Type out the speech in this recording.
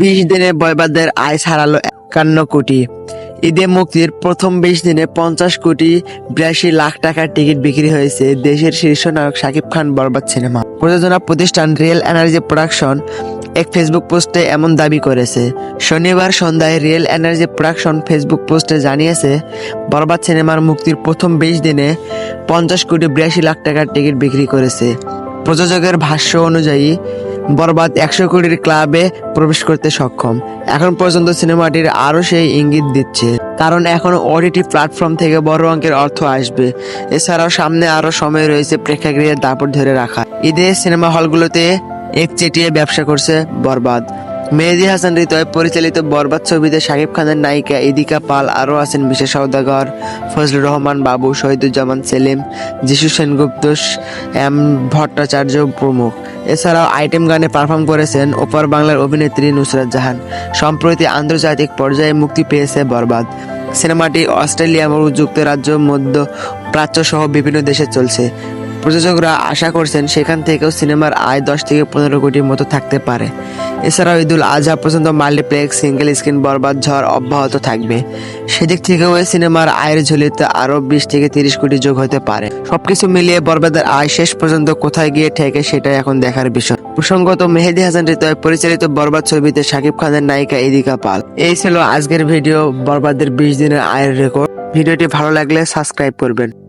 বিশ দিনে বয়বাদের আয় ছাড়ালো একান্ন কোটি। ঈদে মুক্তির প্রথম বিশ দিনে পঞ্চাশ কোটি বিরাশি লাখ টাকার টিকিট বিক্রি হয়েছে দেশের শীর্ষ নায়ক শাকিব খান বরবাদ সিনেমা। প্রযোজনা প্রতিষ্ঠান রিয়েল এনার্জি প্রোডাকশন এক ফেসবুক পোস্টে এমন দাবি করেছে। শনিবার সন্ধ্যায় রিয়েল এনার্জি প্রোডাকশন ফেসবুক পোস্টে জানিয়েছে, বরবাদ সিনেমার মুক্তির প্রথম বিশ দিনে পঞ্চাশ কোটি বিরাশি লাখ টাকার টিকিট বিক্রি করেছে। প্রযোজকের ভাষ্য অনুযায়ী বরবাদ একশো কোটির ক্লাবে প্রবেশ করতে সক্ষম। এখন পর্যন্ত সিনেমাটির আরও সেই ইঙ্গিত দিচ্ছে। কারণ এখন ওটিটি প্ল্যাটফর্ম থেকে বড় অঙ্কের অর্থ আসবে। এছাড়াও সামনে আরও সময় রয়েছে প্রেক্ষাগৃহের দাপট ধরে রাখা ঈদে সিনেমা হলগুলোতে এক চেটিয়ে ব্যবসা করছে বরবাদ। মেহেদি হাসান হৃদয় পরিচালিত বরবাদ ছবিতে শাকিব খানের নায়িকা ইদিকা পাল আরও আছেন বিশেষ সৌদাগর ফজলুর রহমান, বাবু শহীদুজ্জামান, সেলিম, যিশু সেনগুপ্ত, এম ভট্টাচার্য প্রমুখ। এছাড়াও আইটেম গানে পারফর্ম করেছেন ওপর বাংলার অভিনেত্রী নুসরাত জাহান। সম্প্রতি আন্তর্জাতিক পর্যায়ে মুক্তি পেয়েছে বরবাদ। সিনেমাটি অস্ট্রেলিয়া এবং যুক্তরাজ্য মধ্য প্রাচ্য সহ বিভিন্ন দেশে চলছে। প্রযোজকরা আশা করছেন সেখান থেকেও সিনেমার আয় দশ থেকে পনেরো কোটির মতো থাকতে পারে। এছাড়াও ঈদুল আজহা পর্যন্ত মাল্টিপ্লেক্স, সিঙ্গেল স্ক্রিন, বরবাদ, ঝড় অব্যাহত থাকবে। সেদিক থেকেও এই সিনেমার আয়ের ঝুলিতে আরও বিশ থেকে তিরিশ কোটি যোগ হতে পারে। সবকিছু মিলিয়ে বরবাদের আয় শেষ পর্যন্ত কোথায় গিয়ে ঠেকে সেটাই এখন দেখার বিষয়। প্রসঙ্গত, মেহেদি হাসান হৃদয় পরিচালিত বরবাদ ছবিতে শাকিব খানের নায়িকা ইদিকা পাল। এই ছিল আজকের ভিডিও বরবাদের বিশ দিনের আয়ের রেকর্ড। ভিডিওটি ভালো লাগলে সাবস্ক্রাইব করবেন।